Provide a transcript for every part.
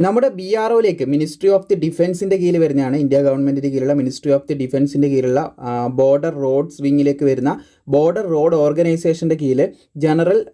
നമ്മുടെ B R ഒയിലേക്ക് ministry of the ഡിഫൻസിന്റെ കീഴിൽ വരുന്നതാണ് ഇന്ത്യ ഗവൺമെന്റിന്റെ കീഴിലുള്ള മിനിസ്ട്രി ഓഫ് ദി ഡിഫൻസിന്റെ കീഴിലുള്ള ബോർഡർ റോഡ്സ് വിങ്ങിലേക്ക് വരുന്ന ബോർഡർ റോഡ് ഓർഗനൈസേഷന്റെ കീഴിൽ ജനറൽ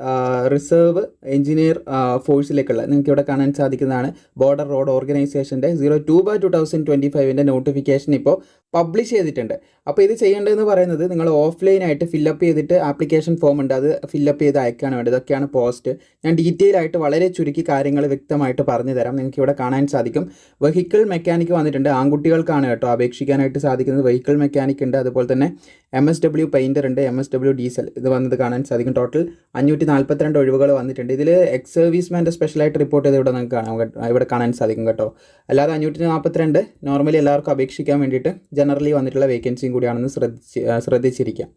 റിസർവ് എഞ്ചിനീയർ ഫോഴ്സിലേക്കുള്ള നിങ്ങൾക്ക് ഇവിടെ കാണാൻ സാധിക്കുന്നതാണ് ബോർഡർ റോഡ് ഓർഗനൈസേഷന്റെ zero two by two thousand twenty ഫൈവിന്റെ notification ഇപ്പോൾ പബ്ലിഷ് ചെയ്തിട്ടുണ്ട്. അപ്പോൾ ഇത് ചെയ്യേണ്ടതെന്ന് പറയുന്നത് നിങ്ങൾ ഓഫ്ലൈനായിട്ട് ഫില്ലപ്പ് ചെയ്തിട്ട് ആപ്ലിക്കേഷൻ ഫോം ഉണ്ട്. അത് ഫില്ലപ്പ് ചെയ്ത് അയക്കാണ് വേണ്ടത്. ഇതൊക്കെയാണ് പോസ്റ്റ്. ഞാൻ ഡീറ്റെയിൽ ആയിട്ട് വളരെ ചുരുക്കി കാര്യങ്ങൾ വ്യക്തമായിട്ട് പറഞ്ഞു തരാം. നിങ്ങൾക്ക് ഇവിടെ കാണാൻ സാധിക്കും. വെഹിക്കിൾ മെക്കാനിക്ക് വന്നിട്ടുണ്ട്. ആൺകുട്ടികൾക്കാണ് കേട്ടോ അപേക്ഷിക്കാനായിട്ട് സാധിക്കുന്നത്. വെഹിക്കിൾ മെക്കാനിക് ഉണ്ട്. അതുപോലെ തന്നെ എം എസ് ഡബ്ല്യു പെയിന്റർ ഉണ്ട്. എം എസ് ഡബ്ല്യു ഡീസൽ ഇത് വന്നത് കാണാൻ സാധിക്കും. ടോട്ടൽ അഞ്ഞൂറ്റി നാൽപ്പത്തിരണ്ട് ഒഴിവുകൾ വന്നിട്ടുണ്ട്. ഇതിൽ എക്സ് സർവീസ്മാന്റെ സ്പെഷ്യലായിട്ട് റിപ്പോർട്ട് ചെയ്ത് ഇവിടെ നിങ്ങൾക്ക് കാണാം. ഇവിടെ കാണാൻ സാധിക്കും കേട്ടോ. അല്ലാതെ അഞ്ഞൂറ്റി നാൽപ്പത്തിരണ്ട് നോർമലി എല്ലാവർക്കും അപേക്ഷിക്കാൻ വേണ്ടിയിട്ട് ജനറലി വന്നിട്ടുള്ള വേക്കൻസിയും കൂടിയാണെന്ന് ശ്രദ്ധിച്ച് ആ, ശ്രദ്ധിച്ചിരിക്കുക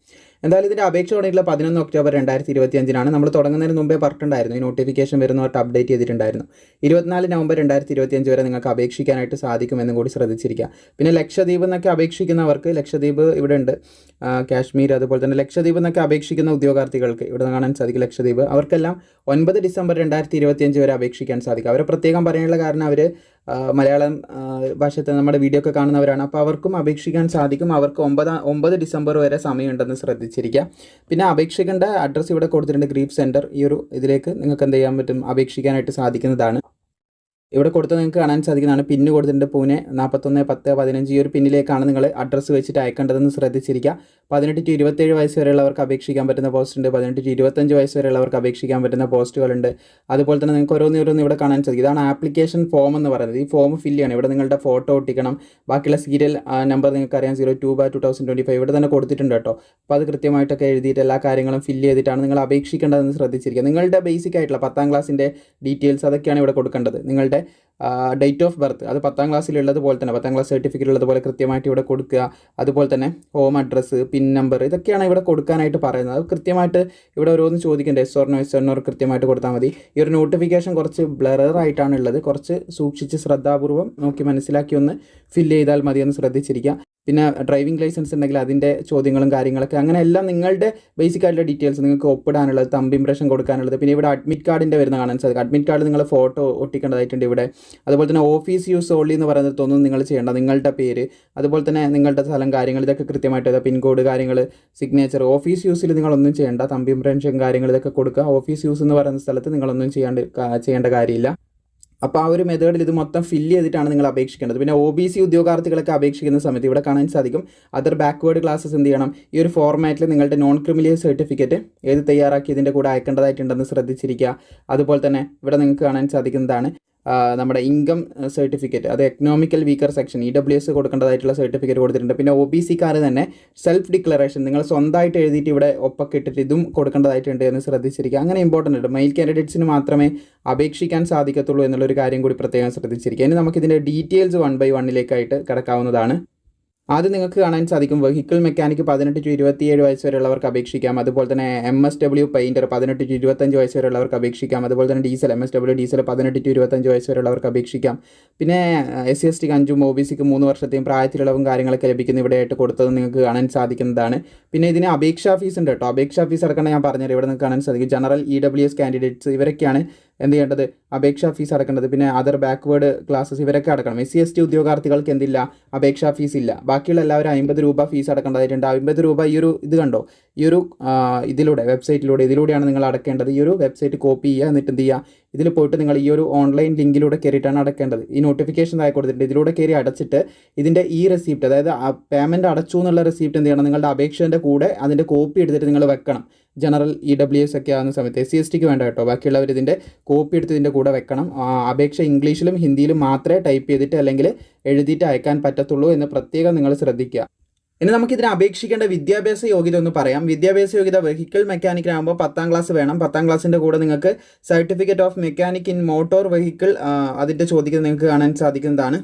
എന്തായാലും ഇതിന്റെ അപേക്ഷ തുടങ്ങിയിട്ടുള്ള പതിനൊന്ന് ഒക്ടോബർ രണ്ടായിരത്തി ഇരുപത്തി അഞ്ചിനാണ് നമ്മൾ തുടങ്ങുന്നതിന് മുമ്പേ പറഞ്ഞിട്ടുണ്ടായിരുന്നു. ഈ നോട്ടിഫിക്കേഷൻ വരുന്നവർക്ക് അപ്ഡേറ്റ് ചെയ്തിട്ടുണ്ടായിരുന്നു. ഇരുപത്തിനാല് നവംബർ രണ്ടായിരത്തി ഇരുപത്തി അഞ്ച് വരെ നിങ്ങൾക്ക് അപേക്ഷിക്കാനായിട്ട് സാധിക്കുമെന്നും കൂടി ശ്രദ്ധിച്ചിരിക്കുക. പിന്നെ ലക്ഷദ്വീപ് എന്നൊക്കെ അപേക്ഷിക്കുന്നവർക്ക് ലക്ഷദ്വീപ് ഇവിടെ ഉണ്ട്. കാശ്മീർ അതുപോലെ തന്നെ ലക്ഷദ്വീപ് എന്നൊക്കെ അപേക്ഷിക്കുന്ന ഉദ്യോഗാർത്ഥികൾക്ക് ഇവിടെ കാണാൻ സാധിക്കും ലക്ഷദ്വീപ്. അവർക്കെല്ലാം ഒൻപത് ഡിസംബർ രണ്ടായിരത്തി ഇരുപത്തിയഞ്ച് വരെ അപേക്ഷിക്കാൻ സാധിക്കും. അവരെ പ്രത്യേകം പറയാനുള്ള കാരണം അവർ മലയാളം ഭാഷത്തെ നമ്മുടെ വീഡിയോ ഒക്കെ കാണുന്നവരാണ്. അപ്പോൾ അവർക്കും അപേക്ഷിക്കാൻ സാധിക്കും. അവർക്ക് ഒമ്പതാം ഒമ്പത് ഡിസംബർ വരെ സമയമുണ്ടെന്ന് ശ്രദ്ധിച്ചിരിക്കുക പിന്നെ അപേക്ഷിക്കേണ്ട അഡ്രസ്സ് ഇവിടെ കൊടുത്തിട്ടുണ്ട് ഗ്രീഫ് സെന്റർ ഈ ഒരു ഇതിലേക്ക് നിങ്ങൾക്ക് എന്ത് ചെയ്യാൻ പറ്റും? അപേക്ഷിക്കാനായിട്ട് സാധിക്കുന്നതാണ്. ഇവിടെ കൊടുത്ത് നിങ്ങൾക്ക് കാണാൻ സാധിക്കുന്നതാണ്. പിന്ന് കൊടുത്തിട്ടുണ്ട് പൂനെ. നാൽപ്പത്തൊന്ന് പത്ത് പതിനഞ്ച്. ഈ ഒരു പിന്നിലേക്കാണ് നിങ്ങൾ അഡ്രസ്സ് വെച്ചിട്ട് അയക്കേണ്ടതെന്ന് ശ്രദ്ധിച്ചിരിക്കുക. പതിനെട്ട് ടു ഇരുപത്തേഴ് വയസ്സ് വരെയുള്ളവർക്ക് അപേക്ഷിക്കാൻ പറ്റുന്ന പോസ്റ്റ് ഉണ്ട്. പതിനെട്ട് ടു ഇരുപത്തഞ്ച് വയസ്സ് വരെയുള്ളവർക്ക് അപേക്ഷിക്കാൻ പറ്റുന്ന പോസ്റ്റുകളുണ്ട് അതുപോലെ തന്നെ നിങ്ങൾക്ക് ഓരോന്ന് ഓരോന്ന് ഇവിടെ കാണാൻ സാധിക്കും. ഇതാണ് ആപ്ലിക്കേഷൻ ഫോം എന്ന് പറയുന്നത്. ഈ ഫോം ഫില്ല് ചെയ്യണം. ഇവിടെ നിങ്ങളുടെ ഫോട്ടോ ഒട്ടിക്കണം. ബാക്കിയുള്ള സീരിയൽ നമ്പർ നിങ്ങൾക്ക് അറിയാം zero two by two thousand twenty five ഇവിടെ തന്നെ കൊടുത്തിട്ടുണ്ട് കേട്ടോ. അപ്പോൾ അത് കൃത്യമായിട്ടൊക്കെ എഴുതിയിട്ട് എല്ലാ കാര്യങ്ങളും ഫില്ല് ചെയ്തിട്ടാണ് നിങ്ങൾ അപേക്ഷിക്കേണ്ടതെന്ന് ശ്രദ്ധിച്ചിരിക്കുക. നിങ്ങളുടെ ബേസിക് ആയിട്ടുള്ള പത്താം ക്ലാസ്സിന്റെ ഡീറ്റെയിൽസ് അതൊക്കെയാണ് ഇവിടെ കൊടുക്കേണ്ടത്. നിങ്ങളുടെ ഡേറ്റ് ഓഫ് ബർത്ത് അത് പത്താം ക്ലാസ്സിലുള്ളത് പോലെ തന്നെ പത്താം ക്ലാസ് സർട്ടിഫിക്കറ്റ് ഉള്ളതുപോലെ കൃത്യമായിട്ട് ഇവിടെ കൊടുക്കുക. അതുപോലെ തന്നെ ഹോം അഡ്രസ്സ് പിൻ നമ്പർ ഇതൊക്കെയാണ് ഇവിടെ കൊടുക്കാനായിട്ട് പറയുന്നത്. അത് കൃത്യമായിട്ട് ഇവിടെ ഓരോന്ന് ചോദിക്കേണ്ടത് എസ് ഓർണോ എസ് ഓർണോ കൃത്യമായിട്ട് കൊടുത്താൽ മതി. ഈ ഒരു നോട്ടിഫിക്കേഷൻ കുറച്ച് ബ്ലറായിട്ടാണ് ഉള്ളത്. കുറച്ച് സൂക്ഷിച്ച് ശ്രദ്ധാപൂർവം നോക്കി മനസ്സിലാക്കി ഒന്ന് ഫില്ല് ചെയ്താൽ മതി എന്ന് ശ്രദ്ധിച്ചിരിക്കുക. പിന്നെ ഡ്രൈവിംഗ് ലൈസൻസ് ഉണ്ടെങ്കിൽ അതിന്റെ ചോദ്യങ്ങളും കാര്യങ്ങളൊക്കെ അങ്ങനെ എല്ലാം നിങ്ങളുടെ ബേസിക് ആയിട്ടുള്ള ഡീറ്റെയിൽസ് നിങ്ങൾക്ക് ഒപ്പിടാനുള്ളത് തമ്പ് ഇംപ്രഷൻ കൊടുക്കാനുള്ളത്. പിന്നെ ഇവിടെ അഡ്മിറ്റ് കാർഡിന്റെ വരുന്ന കാണാൻ സാധിക്കും. അഡ്മിറ്റ് കാർഡ് നിങ്ങൾ ഫോട്ടോ ഒട്ടിക്കേണ്ടതായിട്ടുണ്ട് ഇവിടെ. അതുപോലെ തന്നെ ഓഫീസ് യൂസ് ഓൺലി എന്ന് പറയുന്നിടത്തൊന്നും നിങ്ങൾ ചെയ്യേണ്ട നിങ്ങളുടെ പേര് അതുപോലെ തന്നെ നിങ്ങളുടെ സ്ഥലം കാര്യങ്ങൾ ഇതൊക്കെ കൃത്യമായിട്ട് പിൻകോഡ് കാര്യങ്ങൾ സിഗ്നേച്ചർ ഓഫീസ് യൂസിൽ നിങ്ങളൊന്നും ചെയ്യേണ്ട തമ്പ് ഇംപ്രഷൻ കാര്യങ്ങൾ ഇതൊക്കെ കൊടുക്കുക. ഓഫീസ് യൂസ് എന്ന് പറയുന്ന സ്ഥലത്ത് നിങ്ങളൊന്നും ചെയ്യാണ്ട് ചെയ്യേണ്ട കാര്യമില്ല. അപ്പോൾ ആ ഒരു മെത്തേഡിൽ ഇത് മൊത്തം ഫില്ല് ചെയ്തിട്ടാണ് നിങ്ങൾ അപേക്ഷിക്കേണ്ടത്. പിന്നെ ഒ ബി സി ഉദ്യോഗാർത്ഥികളൊക്കെ അപേക്ഷിക്കുന്ന സമയത്ത് ഇവിടെ കാണാൻ സാധിക്കും. അതർ ബാക്ക്വേർഡ് ക്ലാസ്സസ് എന്ത് ചെയ്യണം? ഈ ഒരു ഫോർമാറ്റിൽ നിങ്ങളുടെ നോൺ ക്രിമിനൽ സർട്ടിഫിക്കറ്റ് ഏത് തയ്യാറാക്കി ഇതിന്റെ കൂടെ അയക്കേണ്ടതായിട്ടുണ്ടെന്ന് ശ്രദ്ധിച്ചിരിക്കുക. അതുപോലെ തന്നെ ഇവിടെ നിങ്ങൾക്ക് കാണാൻ സാധിക്കുന്നതാണ്. നമ്മുടെ ഇൻകം സർട്ടിഫിക്കറ്റ് അത് economical weaker section E W S കൊടുക്കേണ്ടതായിട്ടുള്ള certificate കൊടുത്തിട്ടുണ്ട്. പിന്നെ ഒ ബി സിക്കാർ തന്നെ സെൽഫ് ഡിക്ലറേഷൻ നിങ്ങൾ സ്വന്തമായിട്ട് എഴുതിയിട്ട് ഇവിടെ ഒപ്പൊക്കെ ഇട്ടിട്ട് ഇതും കൊടുക്കേണ്ടതായിട്ടുണ്ട് എന്ന് ശ്രദ്ധിച്ചിരിക്കുക. അങ്ങനെ ഇമ്പോർട്ടന്റ് ഉണ്ട്. മെയിൽ കാൻഡിഡേറ്റ്സിന് മാത്രമേ അപേക്ഷിക്കാൻ സാധിക്കത്തുള്ളൂ എന്നുള്ളൊരു കാര്യം കൂടി പ്രത്യേകം ശ്രദ്ധിച്ചിരിക്കുക. ഇനി നമുക്കിതിന്റെ ഡീറ്റെയിൽസ് വൺ ബൈ വണ്ണിലേക്കായിട്ട് കിടക്കാവുന്നതാണ്. ആദ്യം നിങ്ങൾക്ക് കാണാൻ സാധിക്കും വെഹിക്കിൾ മെക്കാനിക്ക് പതിനെട്ട് ടു ഇരുപത്തിയേഴ് വയസ്സ് വരെയുള്ളവർക്ക് അപേക്ഷിക്കാം. അതുപോലെ തന്നെ എം എസ് ഡബ്ല്യു പെയിന്റർ പതിനെട്ട് ടു ഇരുപത്തഞ്ച് വയസ്സ് വരെയുള്ളവർക്ക് അപേക്ഷിക്കാം. അതുപോലെ തന്നെ diesel M S W diesel പതിനെട്ട് ടു ഇരുപത്തഞ്ച് വയസ്സ് വരെയുള്ളവർക്ക് അപേക്ഷിക്കാം. പിന്നെ എസ് സി എസ് ടിക്ക് അഞ്ചും ഒ ബി സിക്ക് മൂന്ന് വർഷത്തെയും പ്രായത്തിലുള്ളവും കാര്യങ്ങളൊക്കെ ലഭിക്കുന്ന ഇവിടെയായിട്ട് കൊടുത്തത് നിങ്ങൾക്ക് കാണാൻ സാധിക്കുന്നതാണ്. പിന്നെ ഇതിന് അപേക്ഷാ ഫീസ് ഉണ്ട് കേട്ടോ. അപേക്ഷാ ഫീസ് അടക്കണം ഞാൻ പറഞ്ഞത് ഇവിടെ നിങ്ങൾക്ക് കാണാൻ സാധിക്കും. General E W S candidates ഇവരൊക്കെയാണ് എന്ത് ചെയ്യേണ്ടത്? അപേക്ഷാ ഫീസ് അടക്കേണ്ടത്. പിന്നെ അതർ ബാക്ക്വേർഡ് ക്ലാസ്സസ് ഇവരൊക്കെ അടക്കണം. എസ് സി എസ് ടി ഉദ്യോഗാർത്ഥികൾക്ക് എന്തില്ല? അപേക്ഷാ ഫീസ് ഇല്ല. ബാക്കിയുള്ള എല്ലാവരും അമ്പത് രൂപ ഫീസ് അടക്കേണ്ടതായിട്ടുണ്ട്. അമ്പത് രൂപ ഈ ഒരു ഇത് കണ്ടോ? ഈ ഒരു ഇതിലൂടെ വെബ്സൈറ്റിലൂടെ ഇതിലൂടെയാണ് നിങ്ങൾ അടക്കേണ്ടത്. ഈ ഒരു വെബ്സൈറ്റ് കോപ്പി ചെയ്യുക. എന്നിട്ട് എന്ത് ചെയ്യുക? ഇതിൽ പോയിട്ട് നിങ്ങൾ ഈ ഒരു ഓൺലൈൻ ലിങ്കിലൂടെ കയറിയിട്ടാണ് അടക്കേണ്ടത്. ഈ നോട്ടിഫിക്കേഷൻ ആയി കൊടുത്തിട്ടുണ്ട്. ഇതിലൂടെ കയറി അടച്ചിട്ട് ഇതിന്റെ ഈ റെസിപ്റ്റ് അതായത് പേയ്മെന്റ് അടച്ചു എന്നുള്ള റെസിപ്റ്റ് എന്ത് ചെയ്യണം? നിങ്ങളുടെ അപേക്ഷേന്റെ കൂടെ അതിന്റെ കോപ്പി എടുത്തിട്ട് നിങ്ങൾ വെക്കണം. ജനറൽ ഇ ഡബ്ല്യു എസ് ഒക്കെ ആകുന്ന സമയത്ത് എസ് സി എസ് ടിക്ക് വേണ്ട കേട്ടോ. ബാക്കിയുള്ളവർ ഇതിന്റെ കോപ്പി എടുത്ത് ഇതിന്റെ കൂടെ വെക്കണം. അപേക്ഷ ഇംഗ്ലീഷിലും ഹിന്ദിയിലും മാത്രമേ ടൈപ്പ് ചെയ്തിട്ട് അല്ലെങ്കിൽ എഴുതിയിട്ട് അയക്കാൻ പറ്റത്തുള്ളൂ എന്ന് പ്രത്യേകം നിങ്ങൾ ശ്രദ്ധിക്കുക. ഇനി നമുക്കിതിന് അപേക്ഷിക്കേണ്ട വിദ്യാഭ്യാസ യോഗ്യത ഒന്ന് പറയാം. വിദ്യാഭ്യാസ യോഗ്യത വെഹിക്കിൾ മെക്കാനിക്കിനാകുമ്പോൾ പത്താം ക്ലാസ് വേണം. പത്താം ക്ലാസ്സിന്റെ കൂടെ നിങ്ങൾക്ക് certificate of mechanic in motor vehicle അതിന്റെ ചോദിക്കുന്നത് നിങ്ങൾക്ക് കാണാൻ സാധിക്കുന്നതാണ്.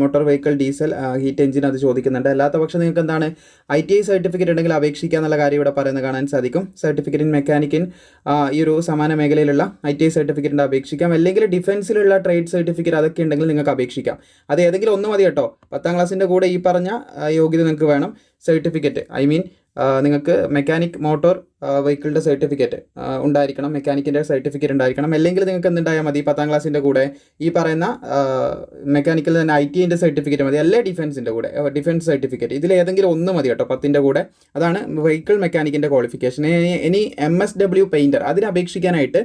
Motor vehicle diesel heat engine അത് ചോദിക്കുന്നുണ്ട്. അല്ലാത്ത പക്ഷം നിങ്ങൾക്ക് എന്താണ് ഐ ടി ഐ സർട്ടിഫിക്കറ്റ് ഉണ്ടെങ്കിൽ അപേക്ഷിക്കുക എന്നുള്ള കാര്യം ഇവിടെ പറയുന്നത് കാണാൻ സാധിക്കും. സർട്ടിഫിക്കറ്റ് ഇൻ മെക്കാനിക്കിൻ ഈ ഒരു സമാന മേഖലയിലുള്ള ഐ ടി ഐ സർട്ടിഫിക്കറ്റിന്റെ അപേക്ഷിക്കാം. അല്ലെങ്കിൽ ഡിഫൻസിലുള്ള ട്രേഡ് സർട്ടിഫിക്കറ്റ് അതൊക്കെ ഉണ്ടെങ്കിൽ നിങ്ങൾക്ക് അപേക്ഷിക്കാം. അത് ഏതെങ്കിലും ഒന്ന് മതി കേട്ടോ. പത്താം ക്ലാസ്സിന്റെ കൂടെ ഈ പറഞ്ഞ യോഗ്യത നിങ്ങൾക്ക് വേണം. സർട്ടിഫിക്കറ്റ്. ഐ മീൻ നിങ്ങൾക്ക് മെക്കാനിക് മോട്ടോർ വെഹിക്കിളിന്റെ സർട്ടിഫിക്കറ്റ് ഉണ്ടായിരിക്കണം മെക്കാനിക്കിന്റെ സർട്ടിഫിക്കറ്റ് ഉണ്ടായിരിക്കണം. അല്ലെങ്കിൽ നിങ്ങൾക്ക് എന്തുണ്ടായാൽ മതി പത്താം ക്ലാസ്സിന്റെ കൂടെ ഈ പറയുന്ന മെക്കാനിക്കൽ തന്നെ ഐ ടിന്റെ സർട്ടിഫിക്കറ്റ് മതി അല്ലേ ഡിഫൻസിന്റെ കൂടെ ഡിഫൻസ് സർട്ടിഫിക്കറ്റ്. ഇതിൽ ഏതെങ്കിലും ഒന്ന് മതി കേട്ടോ പത്തിന്റെ കൂടെ. അതാണ് വെഹിക്കിൾ മെക്കാനിക്കിന്റെ ക്വാളിഫിക്കേഷൻ ഇനി എം എസ് ഡബ്ല്യു പെയിന്റർ അതിന് അപേക്ഷിക്കാനായിട്ട്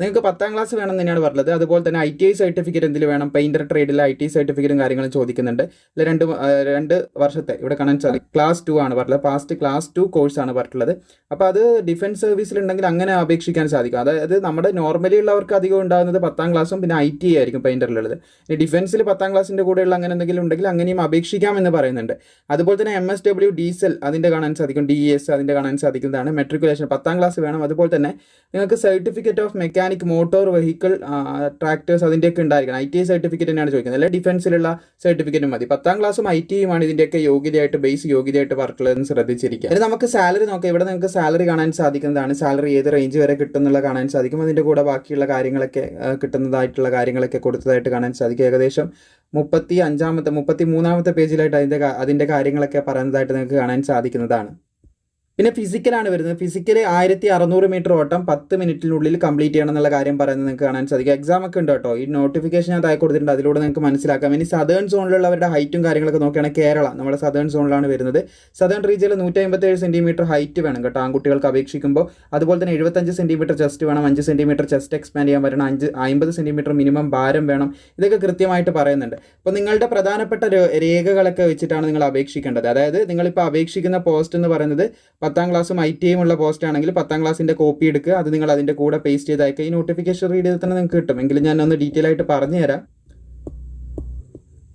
നിങ്ങൾക്ക് പത്താം ക്ലാസ് വേണം തന്നെയാണ് പറഞ്ഞത്. അതുപോലെ തന്നെ ഐ ടി ഐ സർട്ടിഫിക്കറ്റ് എന്തിൽ വേണം? പെയിന്റർ ട്രേഡിൽ ഐ ടി സർട്ടിഫിക്കറ്റും കാര്യങ്ങളും ചോദിക്കുന്നുണ്ട്. അല്ല രണ്ട് രണ്ട് വർഷത്തെ ഇവിടെ കാണാൻ സാധിക്കും. ക്ലാസ് ടു ആണ് പറഞ്ഞത്. പാസ്റ്റ് ക്ലാസ് ടു ആണ് പറഞ്ഞിട്ടുള്ളത്. അപ്പോൾ അത് ഡിഫൻസ് സർവീസിലുണ്ടെങ്കിൽ അങ്ങനെ അപേക്ഷിക്കാൻ സാധിക്കും. അതായത് നമ്മുടെ നോർമലി ഉള്ളവർക്ക് അധികം ഉണ്ടാകുന്നത് പത്താം ക്ലാസ്സും പിന്നെ ഐ ടി ആയിരിക്കും പെയിന്ററിലുള്ളത് ഇനി ഡിഫൻസിൽ പത്താം ക്ലാസ്സിന്റെ കൂടെയുള്ള അങ്ങനെ എന്തെങ്കിലും ഉണ്ടെങ്കിൽ അങ്ങനെയും അപേക്ഷിക്കാം എന്ന് പറയുന്നുണ്ട്. അതുപോലെ തന്നെ എം എസ് ഡബ്ല്യു ഡീസൽ അതിന്റെ കാണാൻ സാധിക്കും. ഡി എസ് അതിന്റെ കാണാൻ സാധിക്കുന്നതാണ്. മെട്രിക്കുലേഷൻ പത്താം ക്ലാസ് വേണം. അതുപോലെ തന്നെ നിങ്ങൾക്ക് certificate of mechanic motor vehicle tractors അതിന്റെയൊക്കെ ഉണ്ടായിരിക്കണം. ഐ ടി സർട്ടിഫിക്കറ്റ് തന്നെയാണ് ചോദിക്കുന്നത്. അല്ലെങ്കിൽ ഡിഫൻസിലുള്ള സർട്ടിഫിക്കറ്റും മതി. പത്താം ക്ലാസ്സും ഐ ടിയുമാണ് ഇതിന്റെയൊക്കെ യോഗ്യതയായിട്ട് ബേസ് യോഗ്യതയായിട്ട് വർക്കുള്ളതെന്ന് ശ്രദ്ധിച്ചിരിക്കുക. ഇനി നമുക്ക് സാലറി നോക്കാം. ഇവിടെ നിങ്ങൾക്ക് സാലറി കാണാൻ സാധിക്കുന്നതാണ്. സാലറി ഏത് റേഞ്ച് വരെ കിട്ടും എന്നുള്ള കാണാൻ സാധിക്കും. അതിന്റെ കൂടെ ബാക്കിയുള്ള കാര്യങ്ങളൊക്കെ കിട്ടുന്നതായിട്ടുള്ള കാര്യങ്ങളൊക്കെ കൊടുത്തതായിട്ട് കാണാൻ സാധിക്കും. ഏകദേശം മുപ്പത്തി അഞ്ചാമത്തെ മുപ്പത്തി മൂന്നാമത്തെ പേജിലായിട്ട് അതിന്റെ അതിന്റെ കാര്യങ്ങളൊക്കെ പറയുന്നതായിട്ട് നിങ്ങൾക്ക് കാണാൻ സാധിക്കുന്നതാണ്. പിന്നെ ഫിസിക്കലാണ് വരുന്നത്. ഫിസിക്കൽ ആയിരത്തി അറുന്നൂറ് മീറ്റർ ഓട്ടം പത്ത് മിനിറ്റിനുള്ളിൽ കംപ്ലീറ്റ് ചെയ്യണം എന്നുള്ള കാര്യം പറയുന്നത് നിങ്ങൾക്ക് കാണാൻ സാധിക്കും. എക്സാം ഒക്കെ ഉണ്ട് കേട്ടോ. ഈ നോട്ടിഫിക്കേഷൻ ഞാൻ തായി കൊടുത്തിട്ടുണ്ട്. അതിലൂടെ നിങ്ങൾക്ക് മനസ്സിലാക്കാം. ഇനി സദേൺ സോണിലുള്ളവരുടെ ഹൈറ്റും കാര്യങ്ങളൊക്കെ നോക്കുകയാണെങ്കിൽ കേരള നമ്മുടെ സദേൺ സോണിലാണ് വരുന്നത്. സദേൺ റീജിയനിൽ നൂറ്റി അമ്പത്തേഴ് സെന്റിമീറ്റർ ഹൈറ്റ് വേണം കേട്ടോ. ആൺകുട്ടികൾക്ക് അപേക്ഷിക്കുമ്പോൾ. അതുപോലെ തന്നെ എഴുപത്തഞ്ച് സെന്റിമീറ്റർ ചെസ്റ്റ് വേണം. അഞ്ച് സെന്റിമീറ്റർ ചെസ്റ്റ് എക്സ്പാൻഡ് ചെയ്യാൻ പറ്റണം. അഞ്ച് അമ്പത് സെന്റിമീറ്റർ മിനിമം ഭാരം വേണം. ഇതൊക്കെ കൃത്യമായിട്ട് പറയുന്നുണ്ട്. അപ്പോൾ നിങ്ങളുടെ പ്രധാനപ്പെട്ട രേഖകളൊക്കെ വെച്ചിട്ടാണ് നിങ്ങൾ അപേക്ഷിക്കേണ്ടത്. അതായത് നിങ്ങളിപ്പോൾ അപേക്ഷിക്കുന്ന പോസ്റ്റ് എന്ന് പറയുന്നത് പത്താം ക്ലാസ്സും ഐ ടി ഉള്ള പോസ്റ്റ് ആണെങ്കിൽ പത്താം ക്ലാസ്സിന്റെ കോപ്പി എടുക്കുക. അത് നിങ്ങൾ അതിന്റെ കൂടെ പേസ്റ്റ് ചെയ്ത് അയക്കുക. ഈ നോട്ടിഫിക്കേഷൻ റീഡ് ചെയ്ത് തന്നെ നിങ്ങൾക്ക് കിട്ടും. എങ്കിലും ഞാൻ ഒന്ന് ഡീറ്റെയിൽ ആയിട്ട് പറഞ്ഞു തരാം.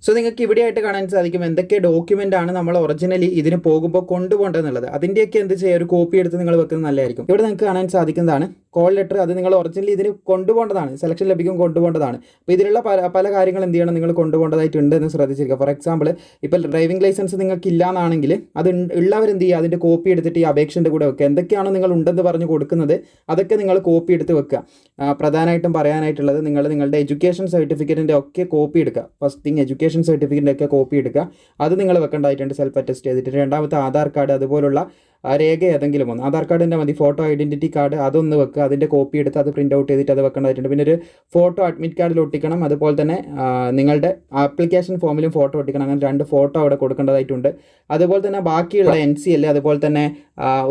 സോ നിങ്ങൾക്ക് ഇവിടെയായിട്ട് കാണാൻ സാധിക്കും എന്തൊക്കെ ഡോക്യുമെന്റ് ആണ് നമ്മൾ ഒറിജിനലി ഇതിന് പോകുമ്പോൾ കൊണ്ടുപോകേണ്ടതെന്നുള്ളത് അതിന്റെയൊക്കെ എന്ത് ചെയ്യുക? ഒരു കോപ്പി എടുത്ത് നിങ്ങൾ വെക്കുന്നത് നല്ലതായിരിക്കും. ഇവിടെ നിങ്ങൾക്ക് കാണാൻ സാധിക്കുന്നതാണ് കോൾ ലെറ്റർ അത് നിങ്ങൾ ഒറിജിനലി ഇതിന് കൊണ്ടുപോകേണ്ടതാണ്. സെലക്ഷൻ ലഭിക്കും കൊണ്ടുപോകേണ്ടതാണ്. അപ്പോൾ ഇതിലുള്ള പല പല കാര്യങ്ങൾ എന്ത് ചെയ്യണം? നിങ്ങൾ കൊണ്ടുപോകേണ്ടതായിട്ടുണ്ട് എന്ന് ശ്രദ്ധിച്ചിരിക്കുക. ഫോർ എക്സാമ്പിൾ ഇപ്പോൾ ഡ്രൈവിംഗ് ലൈസൻസ് നിങ്ങൾക്ക് ഇല്ലാന്നാണെങ്കിൽ അത് ഉള്ളവർ എന്ത് ചെയ്യുക? അതിന്റെ കോപ്പി എടുത്തിട്ട് ഈ അപേക്ഷന്റെ കൂടെ വെക്കുക. എന്തൊക്കെയാണോ നിങ്ങൾ ഉണ്ടെന്ന് പറഞ്ഞ് കൊടുക്കുന്നത് അതൊക്കെ നിങ്ങൾ കോപ്പി എടുത്ത് വെക്കുക. പ്രധാനമായിട്ടും പറയാനായിട്ടുള്ളത് നിങ്ങൾ നിങ്ങളുടെ എഡ്യൂക്കേഷൻ സർട്ടിഫിക്കറ്റിന്റെ ഒക്കെ കോപ്പി എടുക്കുക. ഫസ്റ്റ് തിങ് എഡ്യൂക്കേഷൻ സർട്ടിഫിക്കറ്റിന്റെ ഒക്കെ കോപ്പി എടുക്കുക. അത് നിങ്ങൾ വെക്കേണ്ടതായിട്ടുണ്ട്. സെൽഫ് അറ്റസ്റ്റ് ചെയ്തിട്ട്. രണ്ടാമത്തെ ആധാർ കാർഡ് അതുപോലുള്ള ആ രേഖ ഏതെങ്കിലും ഒന്ന്. ആധാർ കാർഡിന്റെ മതി ഫോട്ടോ ഐഡന്റിറ്റി കാർഡ് അതൊന്ന് വെക്കുക അതിന്റെ കോപ്പി എടുത്ത് അത് പ്രിന്റ് ഔട്ട് ചെയ്തിട്ട് അത് വെക്കേണ്ടതായിട്ടുണ്ട്. പിന്നെ ഒരു ഫോട്ടോ അഡ്മിറ്റ് കാർഡിൽ ഒട്ടിക്കണം. അതുപോലെ തന്നെ നിങ്ങളുടെ ആപ്ലിക്കേഷൻ ഫോമിലും ഫോട്ടോ ഒട്ടിക്കണം. അങ്ങനെ രണ്ട് ഫോട്ടോ അവിടെ കൊടുക്കേണ്ടതായിട്ടുണ്ട്. അതുപോലെ തന്നെ ബാക്കിയുള്ള എൻ സി എൽ അതുപോലെ തന്നെ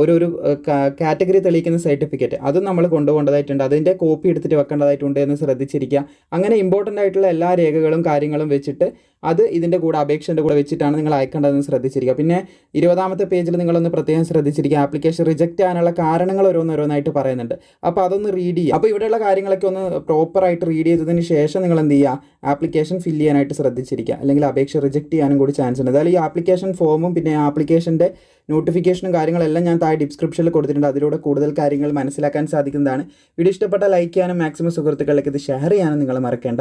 ഒരു ഒരു കാറ്റഗറി തെളിയിക്കുന്ന സർട്ടിഫിക്കറ്റ് അതും നമ്മൾ കൊണ്ടുപോകേണ്ടതായിട്ടുണ്ട്. അതിന്റെ കോപ്പി എടുത്തിട്ട് വെക്കേണ്ടതായിട്ടുണ്ട് എന്ന് ശ്രദ്ധിച്ചിരിക്കുക. അങ്ങനെ ഇമ്പോർട്ടന്റ് ആയിട്ടുള്ള എല്ലാ രേഖകളും കാര്യങ്ങളും വെച്ചിട്ട് അത് ഇതിന്റെ കൂടെ അപേക്ഷന്റെ കൂടെ വെച്ചിട്ടാണ് നിങ്ങൾ അയക്കേണ്ടതെന്ന് ശ്രദ്ധിച്ചിരിക്കുക. പിന്നെ ഇരുപതാമത്തെ പേജിൽ നിങ്ങളൊന്ന് പ്രത്യേകം ശ്രദ്ധിച്ചിരിക്കുക. ആപ്ലിക്കേഷൻ റിജക്റ്റ് ചെയ്യാനുള്ള കാരണങ്ങൾ ഓരോന്നോരോന്നായിട്ട് പറയുന്നുണ്ട്. അപ്പോൾ അതൊന്ന് റീഡ് ചെയ്യുക. അപ്പോൾ ഇവിടെയുള്ള കാര്യങ്ങളൊക്കെ ഒന്ന് പ്രോപ്പറായിട്ട് റീഡ് ചെയ്തതിന് ശേഷം നിങ്ങൾ എന്ത് ചെയ്യുക? ആപ്ലിക്കേഷൻ ഫില്ല് ചെയ്യാനായിട്ട് ശ്രദ്ധിച്ചിരിക്കുക. അല്ലെങ്കിൽ അപേക്ഷ റിജക്റ്റ് ചെയ്യാനും കൂടി ചാൻസ് ഉണ്ട്. അതായത് ഈ ആപ്ലിക്കേഷൻ ഫോമും പിന്നെ ആപ്ലിക്കേഷന്റെ നോട്ടിഫിക്കേഷനും കാര്യങ്ങളെല്ലാം ഞാൻ താഴെ ഡിസ്ക്രിപ്ഷനിൽ കൊടുത്തിട്ടുണ്ട്. അതിലൂടെ കൂടുതൽ കാര്യങ്ങൾ മനസ്സിലാക്കാൻ സാധിക്കുന്നതാണ്. വീഡിയോ ഇഷ്ടപ്പെട്ട ലൈക്ക് ചെയ്യാനും മാക്സിമം സുഹൃത്തുക്കളിലേക്ക് ഇത് ഷെയർ ചെയ്യാനും നിങ്ങൾ മറക്കേണ്ട.